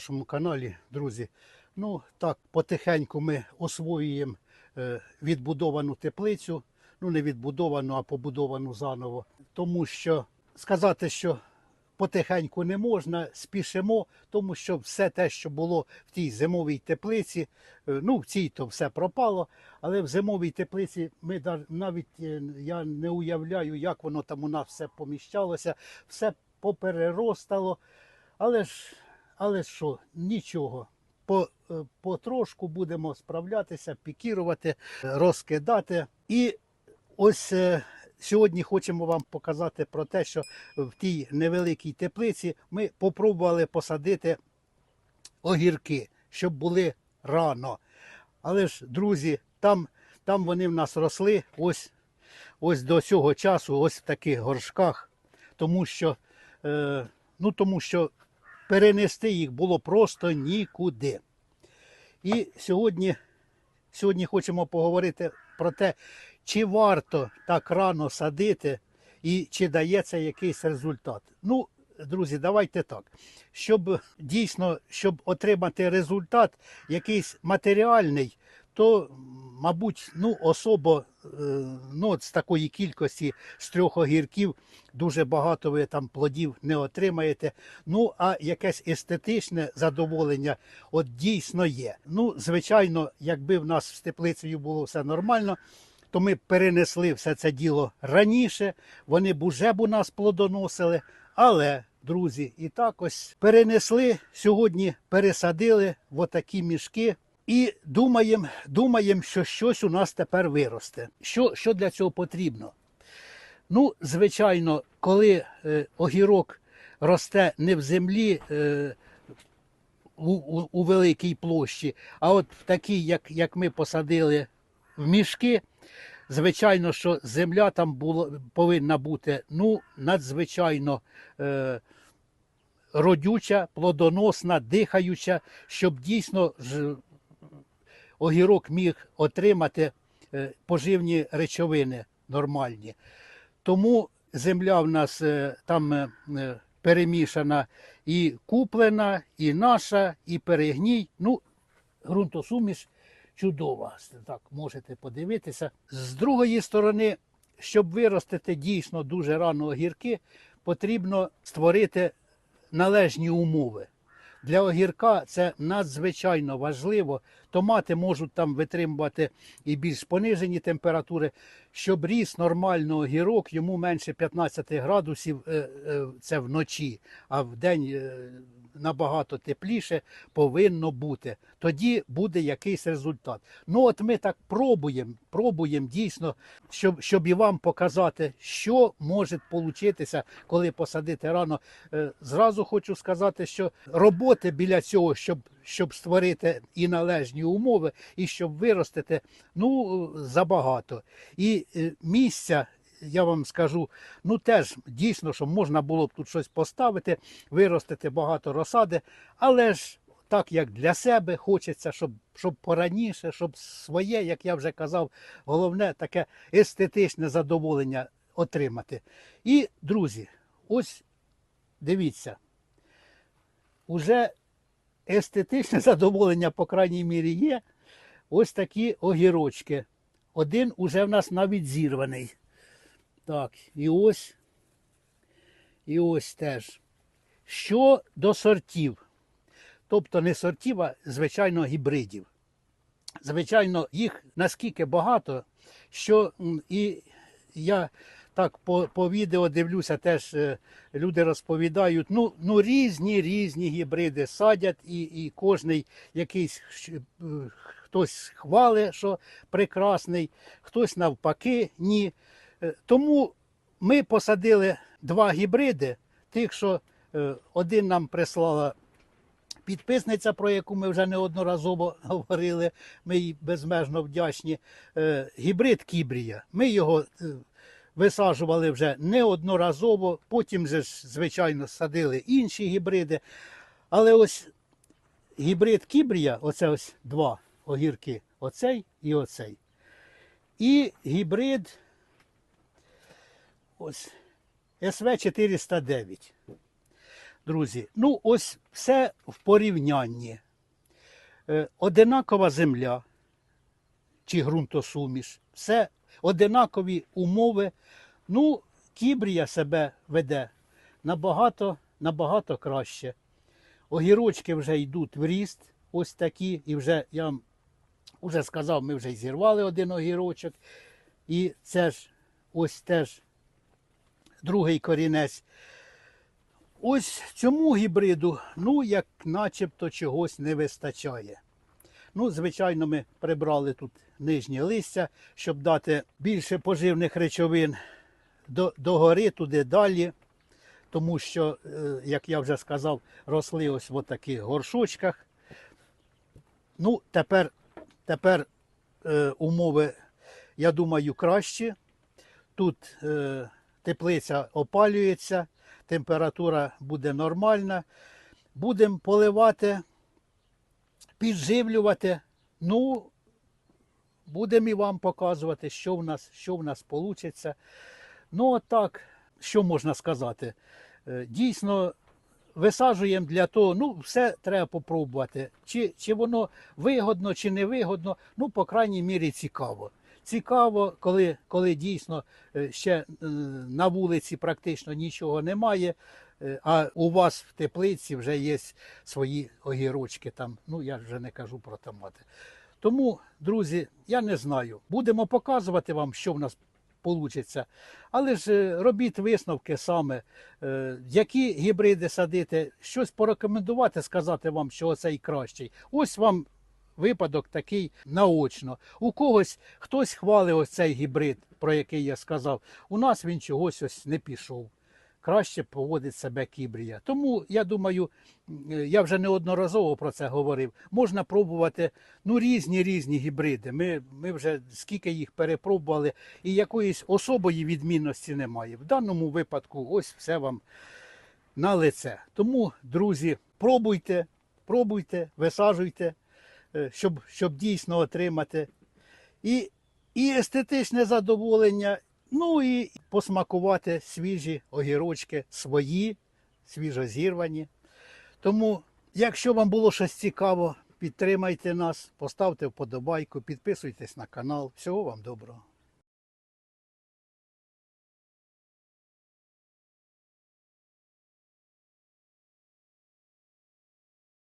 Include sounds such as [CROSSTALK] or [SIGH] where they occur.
нашому каналі, друзі. Ну так, потихеньку ми освоюємо е, відбудовану теплицю. Ну, не відбудовану, а побудовану заново. Тому що сказати, що потихеньку не можна, спішимо, тому що все те, що було в тій зимовій теплиці, е, ну в цій то все пропало. Але в зимовій теплиці ми навіть е, я не уявляю, як воно там у нас все поміщалося, все попереростало. Але ж, але що, нічого. По, е, потрошку будемо справлятися, пікірувати, розкидати. І ось е, сьогодні хочемо вам показати про те, що в тій невеликій теплиці ми попробували посадити огірки, щоб були рано. Але ж, друзі, там, там вони в нас росли ось, ось до цього часу, ось в таких горшках, тому що, е, ну, тому що перенести їх було просто нікуди. І сьогодні, сьогодні хочемо поговорити про те, чи варто так рано садити і чи дає це якийсь результат. Ну, друзі, давайте так. Щоб дійсно щоб отримати результат, якийсь матеріальний, то, мабуть, ну, особо ну, от з такої кількості з трьох огірків дуже багато ви там плодів не отримаєте. Ну, а якесь естетичне задоволення от дійсно є. Ну, звичайно, якби в нас з теплицею було все нормально, то ми перенесли все це діло раніше, вони б уже б у нас плодоносили. Але, друзі, і так ось перенесли, сьогодні пересадили в отакі мішки. І думаємо, думаємо, що щось у нас тепер виросте. Що, що для цього потрібно? Ну, звичайно, коли е, огірок росте не в землі е, у, у, у великій площі, а от в такій, як, як ми посадили в мішки, звичайно, що земля там було, повинна бути ну, надзвичайно е, родюча, плодоносна, дихаюча, щоб дійсно огірок міг отримати е, поживні речовини нормальні. Тому земля в нас е, там е, перемішана і куплена, і наша, і перегній. Ну, ґрунтосуміш чудова. Так, можете подивитися. З другої сторони, щоб виростити дійсно дуже рано огірки, потрібно створити належні умови. Для огірка це надзвичайно важливо. Томати можуть там витримувати і більш понижені температури. Щоб ріс нормально огірок, йому менше 15 градусів е, е, це вночі, а в день е, набагато тепліше повинно бути. Тоді буде якийсь результат. Ну от ми так пробуємо, пробуємо дійсно, щоб, щоб і вам показати, що може получитися, коли посадити рано. Е, Зразу хочу сказати, що роботи біля цього, щоб, щоб створити і належні умови, і щоб виростити, ну забагато. І е, місця. Я вам скажу, ну теж дійсно, що можна було б тут щось поставити, виростити багато розсади, але ж так як для себе хочеться, щоб, щоб пораніше, щоб своє, як я вже казав, головне таке естетичне задоволення отримати. І, друзі, ось дивіться, уже естетичне [LAUGHS] задоволення, по крайній мірі, є. Ось такі огірочки. Один уже в нас навіть зірваний. Так, і ось. І ось теж. Що до сортів. Тобто не сортів, а звичайно гібридів. Звичайно, їх наскільки багато, що і я так по, по відео дивлюся, теж е, люди розповідають. Ну, ну різні різні гібриди садять, і, і кожний якийсь е, хтось хвалить, що прекрасний, хтось навпаки, ні. Е, Тому ми посадили два гібриди, тих, що е, один нам прислала підписниця, про яку ми вже неодноразово [LAUGHS] говорили, ми їй безмежно вдячні. Е, Гібрид Кібрія. Ми його висаджували вже неодноразово, потім же звичайно, садили інші гібриди. Але ось гібрид Кібрія, оце ось два огірки, оцей і оцей. І гібрид ось СВ 409. друзі, ну ось все в порівнянні. Е, Одинакова земля чи ґрунтосуміш, все одинакові умови. Ну, кібрія себе веде набагато, набагато краще. Огірочки вже йдуть в ріст, ось такі, і вже я вам вже сказав, ми вже зірвали один огірочок. І це ж ось теж другий корінець. Ось цьому гібриду, ну, як начебто чогось не вистачає. Ну, звичайно, ми прибрали тут нижнє листя, щоб дати більше поживних речовин до, до гори, туди далі. Тому що, е, як я вже сказав, росли ось в таких горшочках. Ну, тепер, тепер е, умови, я думаю, кращі. Тут е, теплиця опалюється, температура буде нормальна. Будемо поливати, підживлювати. Ну, будемо і вам показувати, що в нас, що в нас вийде. Ну, от так, що можна сказати? Е, Дійсно, висаджуємо для того, ну, все треба попробувати. Чи, чи воно вигодно, чи не вигодно, ну, по крайній мірі, цікаво. Цікаво, коли, коли дійсно е, ще е, на вулиці практично нічого немає, е, а у вас в теплиці вже є свої огірочки там. Ну, я вже не кажу про томати. Тому, друзі, я не знаю. Будемо показувати вам, що в нас вийде. Але ж робіть висновки саме, які гібриди садити, щось порекомендувати, сказати вам, що оцей кращий. Ось вам випадок такий наочно. У когось хтось хвалить ось цей гібрид, про який я сказав. У нас він чогось ось не пішов. Краще поводить себе кібрія. Тому я думаю, я вже неодноразово про це говорив. Можна пробувати ну різні різні гібриди. Ми, ми вже скільки їх перепробували, і якоїсь особої відмінності немає. В даному випадку, ось все вам на лице. Тому, друзі, пробуйте, пробуйте, висаджуйте, щоб, щоб дійсно отримати і, і естетичне задоволення, ну і посмакувати свіжі огірочки свої, свіжозірвані. Тому, якщо вам було щось цікаво, підтримайте нас, поставте вподобайку, підписуйтесь на канал. Всього вам доброго.